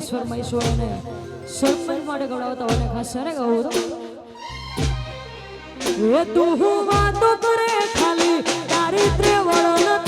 સ્વરમાં ઈશ્વરને સન્માન માટે ગવડાવતા હોય ખાસ છે ને ગૌરવ તું. વાતો કરે ખાલી, તારી ત્રેવળ નથી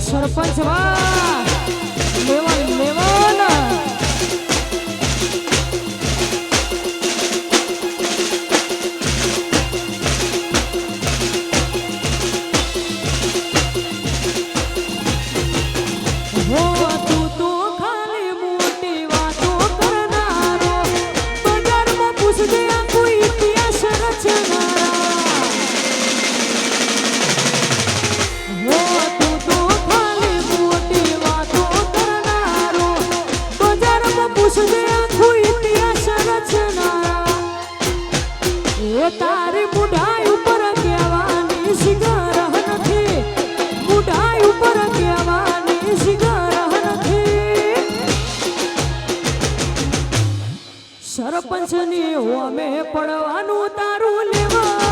Surfer. એ તારી બુઢાઈ ઉપર કહેવાની શિગાર નથી. બુઢાઈ ઉપર કહેવાની શિગાર નથી. સરપંચની ઓમે પડવાનું તારું લેવા.